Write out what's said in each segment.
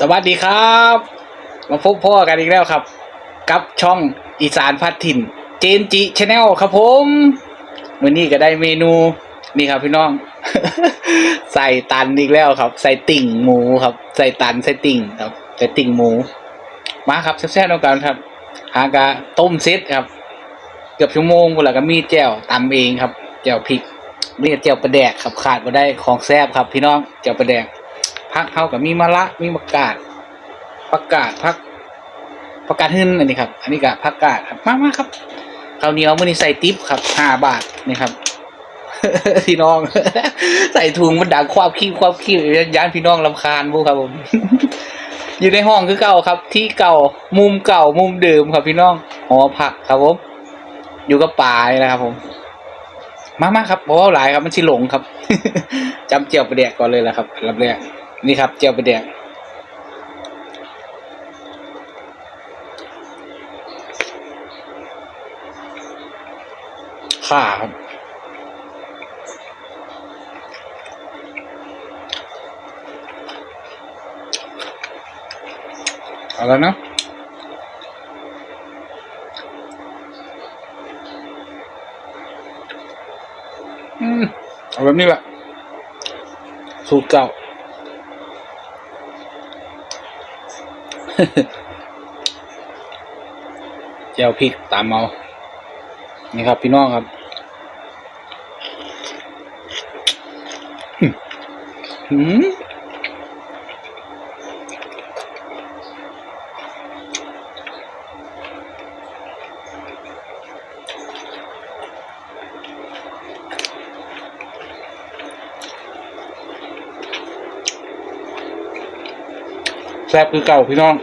สวัสดีครับ มาพบพ่อกันอีกแล้วครับ กับช่องอีสานพัดถิ่น เจนจิชาแนลครับผมวันนี้ก็ได้เมนูนี่ครับพี่น้อง ใส่ตันอีกแล้วครับ ใส่ติ่งหมูครับ ใส่ตันใส่ติ่งครับใส่ติ่งหมู มาครับแซ่บๆแล้วกันครับหากะต้มเซตครับ เกือบชั่วโมงพวกเราก็มีแจ่วตำเองครับแจ่วพริกนี่แจ่วปลาแดกครับขาดมาได้ของแซ่บครับ พี่น้องแจ่วปลาแดก พักเฮากับมีมะละมีมะกาดผักกาดผักผักกาดหึ่นอันนี้ครับ อันนี้ก็ผักกาดครับมามาครับข้าวเหนียวมื้อนี้ใส่ติ๊บครับห้าบาทนี่ครับพี่น้อง ใส่ถุงมันดังความขี้ความขี้ย้านพี่น้องลำคาญบุครับผมอยู่ในห้องคือเก่าครับ ที่เก่ามุมเก่ามุมเดิมครับพี่น้องหอผักครับผมอยู่กับป่านี่นะครับผม มากมากครับเพราะว่าหลายครับมันชิหลงครับจำเจียวประเดกก่อนเลยละครับอันดับแรก นี่ครับเจียวประเดกข่าครับเอาแล้วเนาะอืมเอาแบบนี้แหละสูตรเก่า เจียวพริกตามเอานี่ครับ พี่น้องครับหืม ซ่บคือเก่าพี่น้อง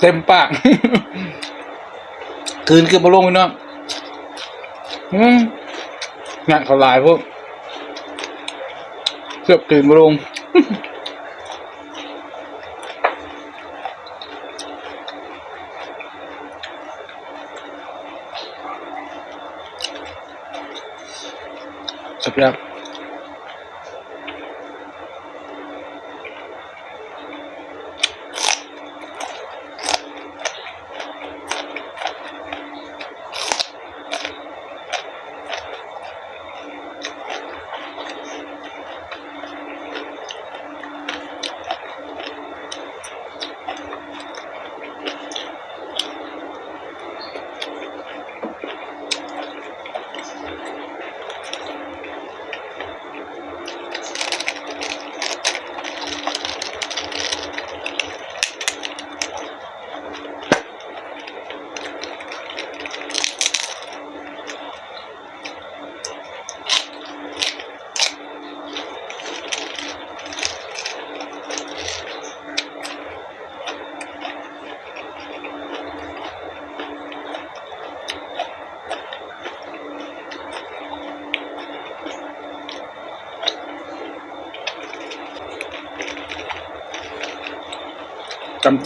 เต็มปาก คืนเกือบมาลงเลยเนาะงานเขาลายพวกเกือบคืนมาลง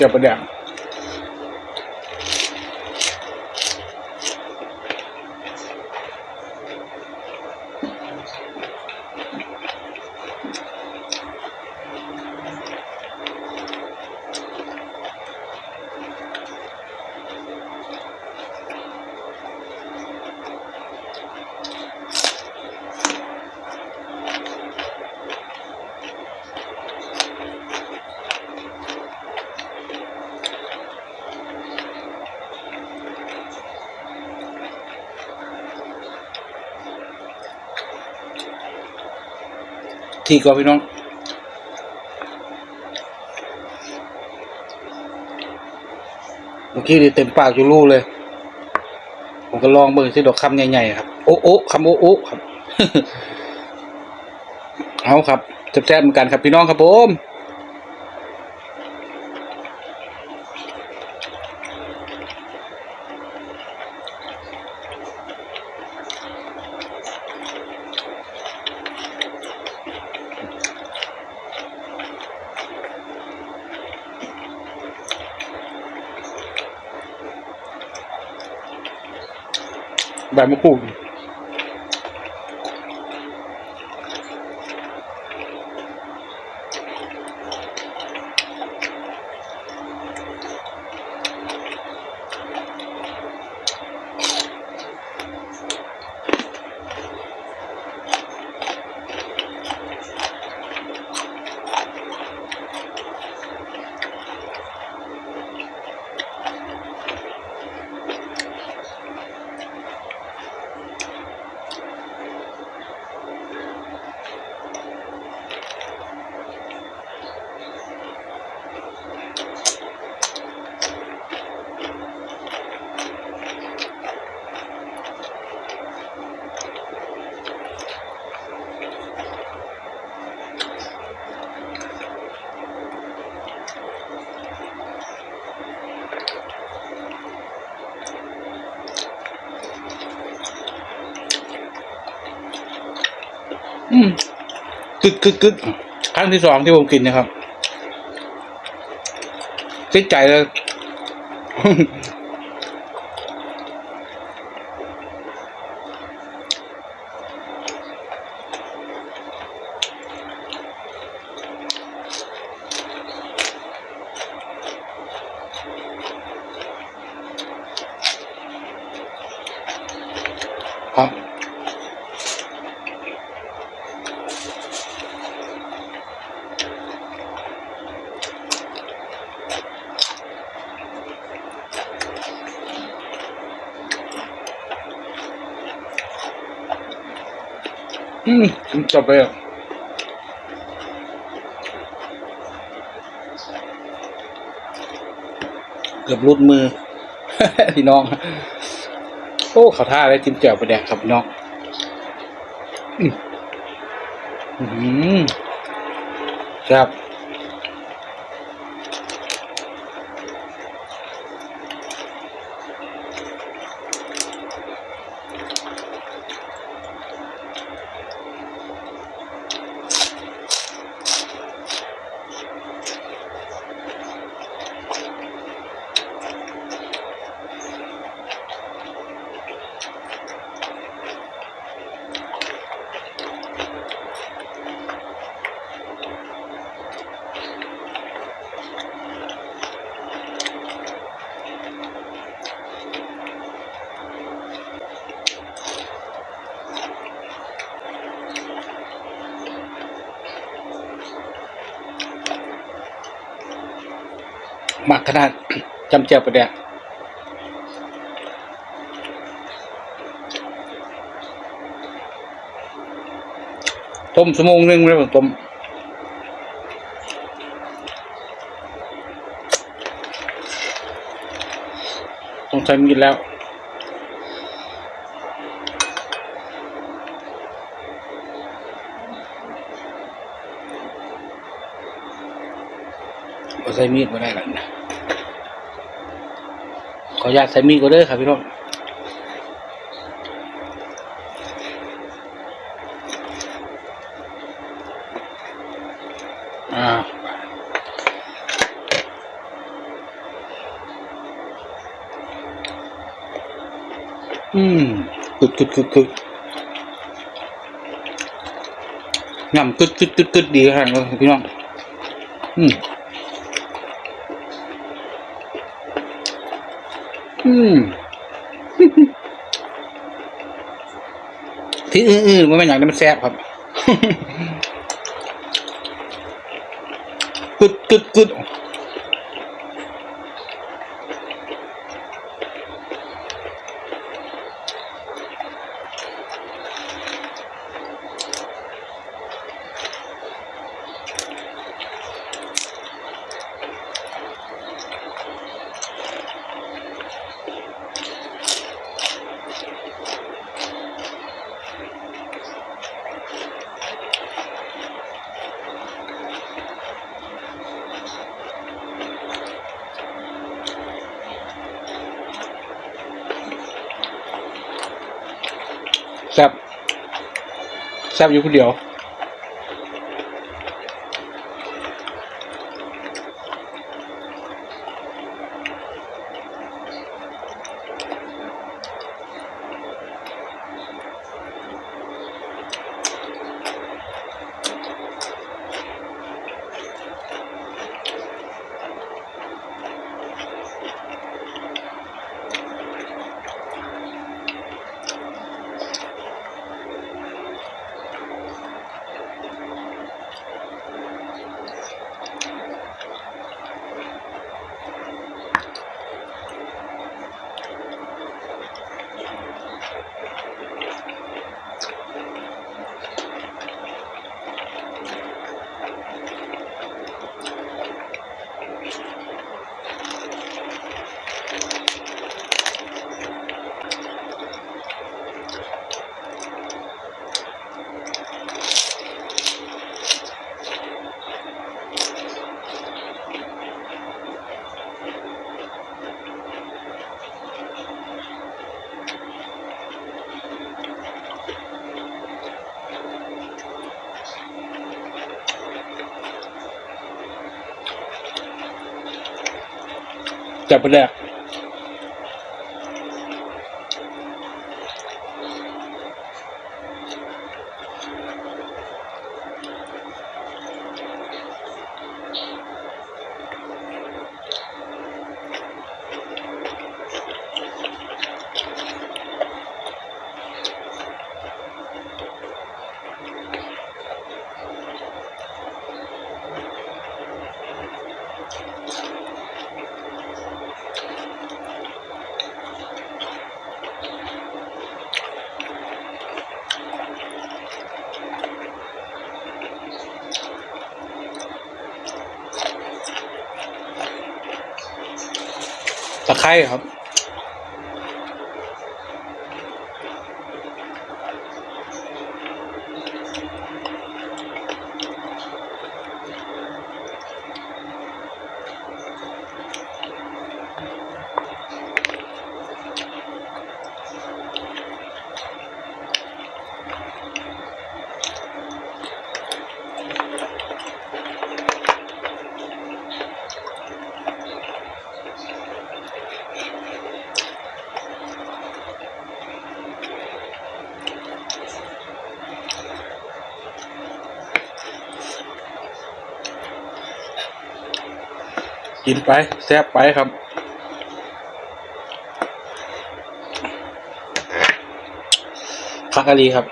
จ ที่ก็พี่น้องเมื่อกี้นี่เต็มปากอยู่รู่เลย ผมก็ลองเบิ่งสิดอกคำใหญ่ๆครับ โอ้โอ้คำโอ้โอ้ครับ เอาครับแซ่บๆเหมือนกันครับพี่น้องครับผม ใบ กึกรูดกึดกึดกึดครั้งที่สองที่ผมกินนะครับติดใจเลย อืมจบไปอะเกือบรุดมือ พี่น้อง โอ้เขาท่าได้จิ้มแจ่วไปแดกครับพี่น้องอืมครับ มักขนาดจำเจียวไปแดกต้มชั่วโมงหนึ่งเลยผมต้มต้องใช้มีดแล้วใช้มีดมาได้แล้วน ขออนุญาตใช้มีก็เด้อครับพี่น้องอ่าอืมกึดกึดกึดกึดงำกึดกึดกึดกึดดีครับพี่น้องอืม อืม ที่อื้อๆมันไม่อย่างนั้นมันแซ่บครับกึดกึดกึด แซ่บ แซบอยู่คนเดียว จับไปแรก ไคร้ครับ กินไปแซ่บไปครับคักกะลีครับ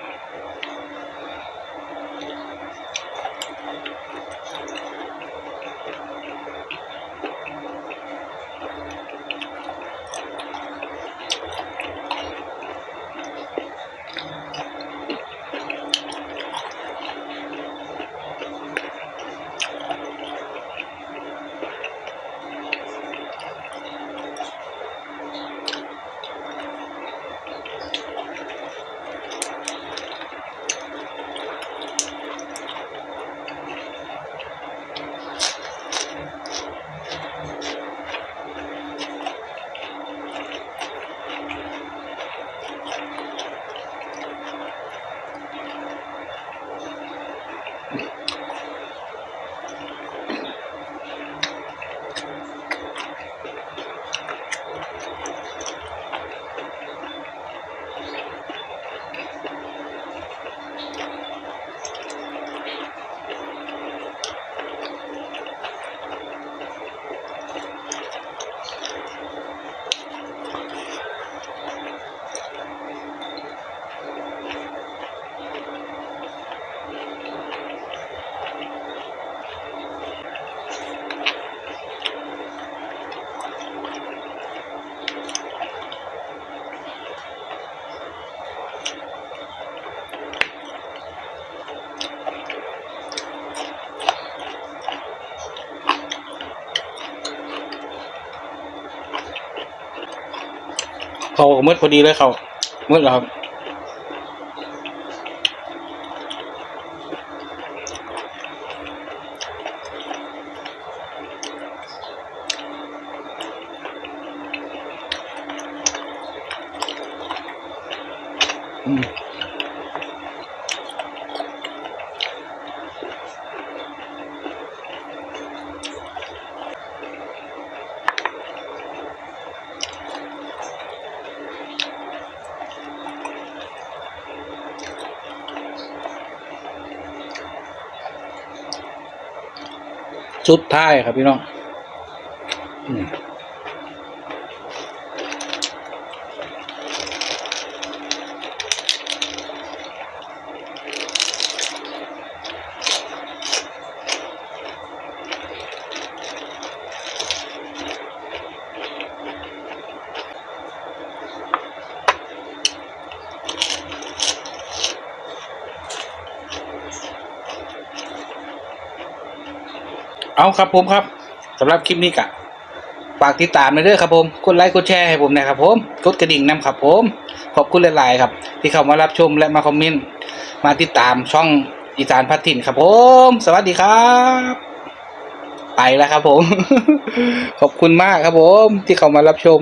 เขาก็มืดพอดีเลยเขามืดแล้วครับ สุดท้ายครับพี่น้อง เอาครับผมครับสำหรับคลิปนี้กะฝากติดตามเลยเด้อครับผมกดไลค์กดแชร์ให้ผมนะครับผมกดกระดิ่งนำครับผมขอบคุณหลาย ๆ ครับ ที่เข้ามารับชมและมาคอมเมนต์มาติดตามช่องอีสานพัฒถิ่นครับผม สวัสดีครับ ไปแล้วครับผม ขอบคุณมากครับผมที่เข้ามารับชม